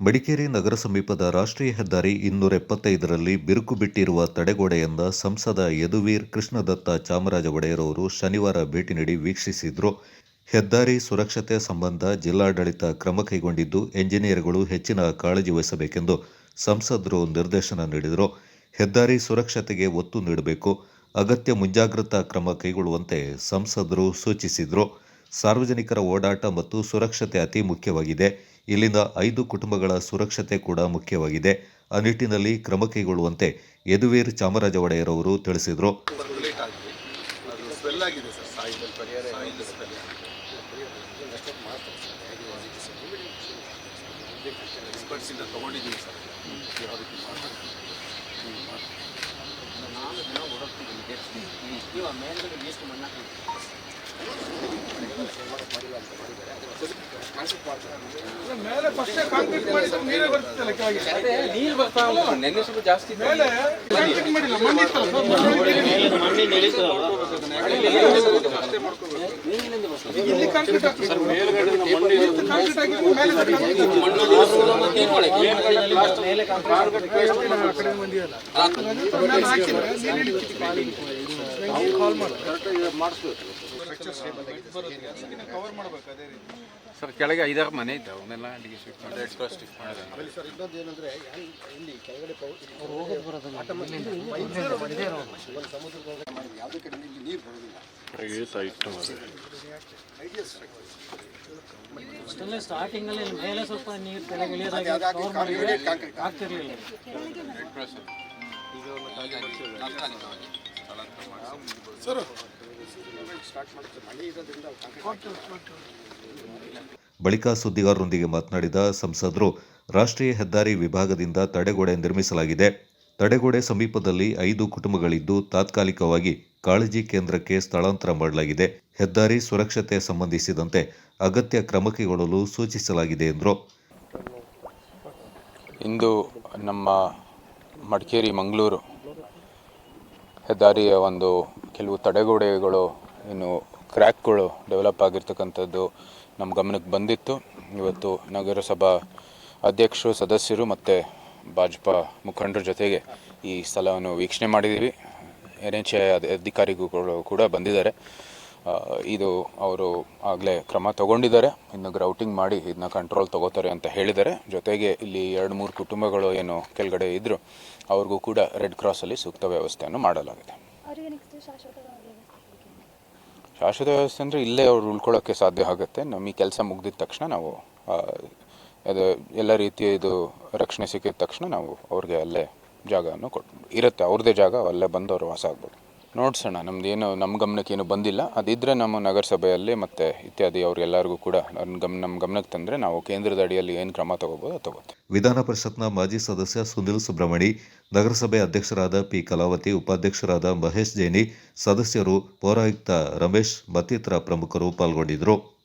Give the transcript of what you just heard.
ಮಡಿಕೇರಿ ನಗರ ಸಮೀಪದ ರಾಷ್ಟ್ರೀಯ ಹೆದ್ದಾರಿ ಇನ್ನೂರ ಎಪ್ಪತ್ತೈದರಲ್ಲಿ ಬಿರುಕು ಬಿಟ್ಟಿರುವ ತಡೆಗೋಡೆಯಿಂದ ಸಂಸದ ಯದುವೀರ್ ಕೃಷ್ಣದತ್ತ ಚಾಮರಾಜ ಒಡೆಯರ್ ಅವರು ಶನಿವಾರ ಭೇಟಿ ನೀಡಿ ವೀಕ್ಷಿಸಿದ್ರು. ಹೆದ್ದಾರಿ ಸುರಕ್ಷತೆ ಸಂಬಂಧ ಜಿಲ್ಲಾಡಳಿತ ಕ್ರಮ ಕೈಗೊಂಡಿದ್ದು ಎಂಜಿನಿಯರ್ಗಳು ಹೆಚ್ಚಿನ ಕಾಳಜಿ ವಹಿಸಬೇಕೆಂದು ಸಂಸದರು ನಿರ್ದೇಶನ ನೀಡಿದರು. ಹೆದ್ದಾರಿ ಸುರಕ್ಷತೆಗೆ ಒತ್ತು ನೀಡಬೇಕು, ಅಗತ್ಯ ಮುಂಜಾಗ್ರತಾ ಕ್ರಮ ಕೈಗೊಳ್ಳುವಂತೆ ಸಂಸದರು ಸೂಚಿಸಿದರು. ಸಾರ್ವಜನಿಕರ ಓಡಾಟ ಮತ್ತು ಸುರಕ್ಷತೆ ಅತಿ ಮುಖ್ಯವಾಗಿದೆ. ಇಲ್ಲಿನ ಐದು ಕುಟುಂಬಗಳ ಸುರಕ್ಷತೆ ಕೂಡ ಮುಖ್ಯವಾಗಿದೆ. ಆ ನಿಟ್ಟಿನಲ್ಲಿ ಕ್ರಮ ಕೈಗೊಳ್ಳುವಂತೆ ಯದುವೀರ್ ಚಾಮರಾಜ ಒಡೆಯರ್ ಅವರು ತಿಳಿಸಿದರು. ಲೇಟ್ ಮೇಲೆ ಫಸ್ಟೇ ಕಾಂಕ್ರೀಟ್ ಮಾಡಿದ್ರೆ ನೀರೇ ಬರ್ತಿತ್ತಲ್ಲ ಕೆಳಗೆ. ನೀರು ಬರ್ತಾ ಉಂಟು. ನೆನ್ನೆ ಸ್ವಲ್ಪ ಜಾಸ್ತಿ ಇತ್ತು. ಮೇಲೆ ಕಾಂಕ್ರೀಟ್ ಮಾಡಿಲ್ಲ ಮಣ್ಣಿತ್ತಲ್ಲ ಸರ್, ಇಲ್ಲಿ ಕಾಂಕ್ರೀಟ್ ಹಾಕ್ಬೇಕು. ಕಾಂಕ್ರೀಟ್ ಹಾಕಿದ್ರೆ ಮೇಲೆ ಮೇಲೆ ಹಾಕಿದ್ರೆ ನೀರು ಹಿಡಿತಿತ್ತು. ಕಾಲ್ ಮಾಡು. ಕವರ್ ಮಾಡ್ಬೇಕು. ಅದೇ ರೀತಿ ಸರ್? ಕೆಳಗೆ ಐದಾರು ಮನೆ ಇತ್ತು ಅವನ್ನೆಲ್ಲ ಅಲ್ಲಿಗೆ ಶಿಫ್ಟ್ ಮಾಡಿ ಮಾಡಿದೆ ಆಮೇಲೆ ಸರ್ ಇನ್ನೊಂದು ಏನಂದ್ರೆ ಇಲ್ಲಿ ಕೆಳಗಡೆ ಸಮುದ್ರದ ಒಳಗಡೆ ಮಾಡಿದ್ರೆ ಯಾವುದೇ ಕಡೆ ಇಲ್ಲಿ ನೀರು ಬರೋದಿಲ್ಲ. ಅಷ್ಟೆಲ್ಲ ಸ್ಟಾರ್ಟಿಂಗ್ ಅಲ್ಲಿ ಮೇಲೆ ಸ್ವಲ್ಪ ನೀರು ಕೆಳಗೆ ಇಳಿಯೋದಾಗಿ ಅದಾಗಿ ಕವರ್ ಕಾಂಕ್ರೀಟ್ ಸರ್. ಬಳಿಕ ಸುದ್ದಿಗಾರರೊಂದಿಗೆ ಮಾತನಾಡಿದ ಸಂಸದರು ರಾಷ್ಟ್ರೀಯ ಹೆದ್ದಾರಿ ವಿಭಾಗದಿಂದ ತಡೆಗೋಡೆ ನಿರ್ಮಿಸಲಾಗಿದೆ. ತಡೆಗೋಡೆ ಸಮೀಪದಲ್ಲಿ ಐದು ಕುಟುಂಬಗಳಿದ್ದು ತಾತ್ಕಾಲಿಕವಾಗಿ ಕಾಳಜಿ ಕೇಂದ್ರಕ್ಕೆ ಸ್ಥಳಾಂತರ ಮಾಡಲಾಗಿದೆ. ಹೆದ್ದಾರಿ ಸುರಕ್ಷತೆ ಸಂಬಂಧಿಸಿದಂತೆ ಅಗತ್ಯ ಕ್ರಮ ಕೈಗೊಳ್ಳಲು ಸೂಚಿಸಲಾಗಿದೆ ಎಂದರು. ಇಂದು ನಮ್ಮ ಮಡಿಕೇರಿ ಮಂಗಳೂರು ಹೆದ್ದಾರಿಯ ಒಂದು ಕೆಲವು ತಡೆಗೋಡೆಗಳು ಏನು ಕ್ರ್ಯಾಕ್ಗಳು ಡೆವಲಪ್ ಆಗಿರ್ತಕ್ಕಂಥದ್ದು ನಮ್ಮ ಗಮನಕ್ಕೆ ಬಂದಿತ್ತು. ಇವತ್ತು ನಗರಸಭಾ ಅಧ್ಯಕ್ಷರು, ಸದಸ್ಯರು ಮತ್ತು ಭಾಜಪಾ ಮುಖಂಡರ ಜೊತೆಗೆ ಈ ಸ್ಥಳವನ್ನು ವೀಕ್ಷಣೆ ಮಾಡಿದ್ದೀವಿ. ಎನ್ ಎಚ್ ಐ ಅಧಿಕಾರಿಗಳು ಕೂಡ ಬಂದಿದ್ದಾರೆ. ಇದು ಅವರು ಆಗಲೇ ಕ್ರಮ ತಗೊಂಡಿದ್ದಾರೆ. ಇನ್ನು ಗ್ರೌಟಿಂಗ್ ಮಾಡಿ ಇದನ್ನ ಕಂಟ್ರೋಲ್ ತಗೋತಾರೆ ಅಂತ ಹೇಳಿದ್ದಾರೆ. ಜೊತೆಗೆ ಇಲ್ಲಿ ಎರಡು ಮೂರು ಕುಟುಂಬಗಳು ಏನು ಕೆಳಗಡೆ ಇದ್ದರು ಅವ್ರಿಗೂ ಕೂಡ ರೆಡ್ ಕ್ರಾಸಲ್ಲಿ ಸೂಕ್ತ ವ್ಯವಸ್ಥೆಯನ್ನು ಮಾಡಲಾಗಿದೆ. ಶಾಶ್ವತ ವ್ಯವಸ್ಥೆ ಅಂದರೆ ಇಲ್ಲೇ ಅವ್ರು ಉಳ್ಕೊಳ್ಳೋಕ್ಕೆ ಸಾಧ್ಯ ಆಗುತ್ತೆ. ನಮ್ಮ ಈ ಕೆಲಸ ಮುಗ್ದಿದ ತಕ್ಷಣ ನಾವು ಅದು ಎಲ್ಲ ರೀತಿಯ ಇದು ರಕ್ಷಣೆ ಸಿಕ್ಕಿದ ತಕ್ಷಣ ನಾವು ಅವ್ರಿಗೆ ಅಲ್ಲೇ ಜಾಗವನ್ನು ಕೊಟ್ಟು ಇರುತ್ತೆ ಅವ್ರದ್ದೇ ಜಾಗ ಅಲ್ಲೇ ಬಂದು ಅವರು ವಾಸ ಆಗ್ಬೋದು. ನೋಡ್ಸೋಣ. ನಮ್ದು ಏನು ನಮ್ಮ ಗಮನಕ್ಕೆ ಏನು ಬಂದಿಲ್ಲ. ಅದಿದ್ದರೆ ನಮ್ಮ ನಗರಸಭೆಯಲ್ಲಿ ಮತ್ತು ಇತ್ಯಾದಿ ಅವ್ರಿಗೆಲ್ಲರಿಗೂ ಕೂಡ ನನ್ನ ಗಮ್ ನಮ್ಮ ಗಮನಕ್ಕೆ ತಂದರೆ ನಾವು ಕೇಂದ್ರದ ಅಡಿಯಲ್ಲಿ ಏನು ಕ್ರಮ ತಗೋಬೋದು ತಗೋತೀವಿ. ವಿಧಾನ ಪರಿಷತ್ನ ಮಾಜಿ ಸದಸ್ಯ ಸುನಿಲ್ ಸುಬ್ರಹ್ಮಣಿ, ನಗರಸಭೆ ಅಧ್ಯಕ್ಷರಾದ ಪಿ ಕಲಾವತಿ, ಉಪಾಧ್ಯಕ್ಷರಾದ ಮಹೇಶ್ ಜೈನಿ, ಸದಸ್ಯರು ಪೌರಾಯುಕ್ತ ರಮೇಶ್ ಮತ್ತಿತರ ಪ್ರಮುಖರು ಪಾಲ್ಗೊಂಡಿದ್ದರು.